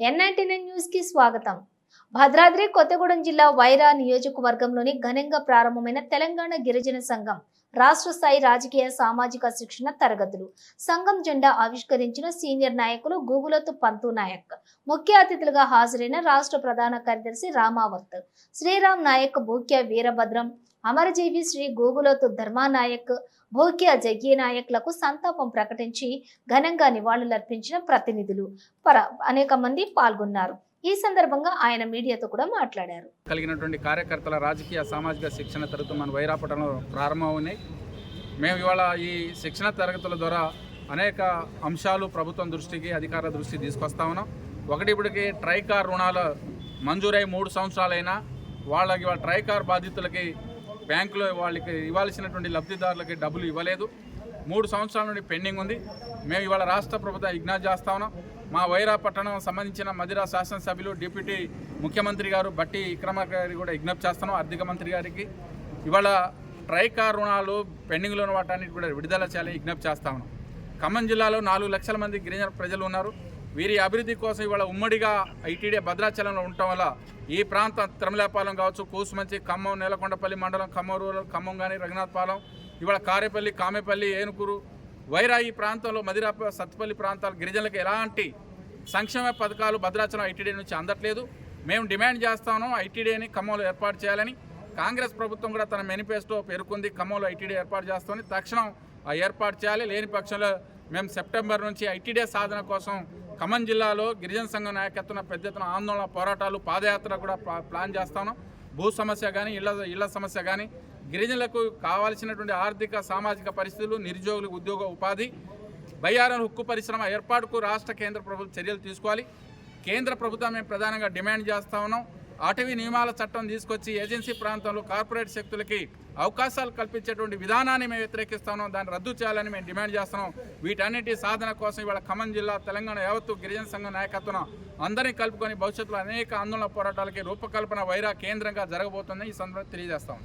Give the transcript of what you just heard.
NIT న్యూస్కి స్వాగతం. భద్రాద్రి కొత్తగూడెం జిల్లా వైరా నియోజకవర్గంలోని ఘనంగా ప్రారంభమైన తెలంగాణ గిరిజన సంఘం రాష్ట్ర స్థాయి రాజకీయ సామాజిక శిక్షణ తరగతులు. సంఘం జెండా ఆవిష్కరించిన సీనియర్ నాయకులు గూగులత్ పంతు నాయక్. ముఖ్య అతిథులుగా హాజరైన రాష్ట్ర ప్రధాన కార్యదర్శి రామావత్. శ్రీరామ్ నాయక్ భూక్య వీరభద్రం అమరజీవి శ్రీ గోగులోతు ధర్మానాయక్ భూక్య జగ్గి నాయకులకు సంతాపం ప్రకటించి ఘనంగా నివాళులర్పించిన ప్రతినిధులు పర అనేక మంది పాల్గొన్నారు. ఈ సందర్భంగా ఆయన మీడియాతో కూడా మాట్లాడారు. కలిగినటువంటి కార్యకర్తల రాజకీయ సామాజిక శిక్షణ తరగతులు మన వైరాపట్నంలో ప్రారంభమవున్నాయి మేము ఇవాళ ఈ శిక్షణ తరగతుల ద్వారా అనేక అంశాలు ప్రభుత్వం దృష్టికి అధికార దృష్టికి తీసుకొస్తా ఉన్నాం. ఒకటి ఇప్పటికి ట్రైకార్ రుణాలు మంజూరై మూడు సంవత్సరాలైనా వాళ్ళకి వాళ్ళ ట్రైకార్ బాధితులకి బ్యాంకులో వాళ్ళకి ఇవ్వాల్సినటువంటి లబ్ధిదారులకి డబ్బులు ఇవ్వలేదు. మూడు సంవత్సరాల నుండి పెండింగ్ ఉంది. మేము ఇవాళ రాష్ట్ర ప్రభుత్వం ఇగ్నాజ్ చేస్తా ఉన్నాం. మా వైరా పట్టణం సంబంధించిన మదిరా శాసనసభ్యులు డిప్యూటీ ముఖ్యమంత్రి గారు బట్టి విక్రమ గారి కూడా విజ్ఞప్తి చేస్తున్నాం ఆర్థిక మంత్రి గారికి. ఇవాళ ట్రైకార్ రుణాలు పెండింగ్లో ఉన్న వాటన్నిటి కూడా విడుదల చేయాలని విజ్ఞప్తి చేస్తా ఉన్నాం. ఖమ్మం జిల్లాలో నాలుగు లక్షల మంది గిరిజన ప్రజలు ఉన్నారు. వీరి అభివృద్ధి కోసం ఇవాళ ఉమ్మడిగా ఐటీడీ భద్రాచలంలో ఉండటం వల్ల ఈ ప్రాంతం తిరుమలాపాలెం కావచ్చు కూసుమంచి ఖమ్మం నేలకొండపల్లి మండలం ఖమ్మం రూరల్ ఖమ్మం కానీ రఘునాథపాలెం ఇవాళ కారేపల్లి కామెపల్లి ఏనుకూరు వైరా ఈ ప్రాంతంలో మదిరా సత్తుపల్లి ప్రాంతాల గిరిజనులకు ఎలాంటి సంక్షేమ పథకాలు భద్రాచలం ఐటీడీ నుంచి అందట్లేదు. మేము డిమాండ్ చేస్తాను ఐటీడీని ఖమ్మంలో ఏర్పాటు చేయాలని. కాంగ్రెస్ ప్రభుత్వం కూడా తన మేనిఫెస్టో పేర్కొంది ఖమ్మంలో ఐటీడీ ఏర్పాటు చేస్తామని తక్షణం ఆ ఏర్పాటు చేయాలి. లేని పక్షంలో మేము సెప్టెంబర్ నుంచి ఐటీడీ సాధన కోసం ఖమ్మం జిల్లాలో గిరిజన సంఘం నాయకత్వం పెద్ద ఎత్తున ఆందోళన పోరాటాలు పాదయాత్ర కూడా ప్లాన్ చేస్తాను. భూ సమస్య కానీ ఇళ్ళ ఇళ్ళ సమస్య కానీ గిరిజనులకు కావాల్సినటువంటి ఆర్థిక సామాజిక పరిస్థితులు నిరుద్యోగులకు ఉద్యోగ ఉపాధి బయ్యారం హుక్కు పరిశ్రమ ఏర్పాటుకు రాష్ట్ర కేంద్ర ప్రభుత్వం చర్యలు తీసుకోవాలి. కేంద్ర ప్రభుత్వం మేము ప్రధానంగా డిమాండ్ చేస్తా ఉన్నాం. అటవీ నియమాల చట్టం తీసుకొచ్చి ఏజెన్సీ ప్రాంతంలో కార్పొరేట్ శక్తులకి అవకాశాలు కల్పించేటువంటి విధానాన్ని మేము వ్యతిరేకిస్తున్నాం దాన్ని రద్దు చేయాలని మేము డిమాండ్ చేస్తున్నాం. వీటన్నిటి సాధన కోసం ఇవాళ ఖమ్మం జిల్లా తెలంగాణ యావత్తు గిరిజన సంఘం నాయకత్వం అందరినీ కలుపుకొని భవిష్యత్తులో అనేక ఆందోళన పోరాటాలకి రూపకల్పన వైరా కేంద్రంగా జరగబోతుందని ఈ సందర్భంగా తెలియజేస్తాం.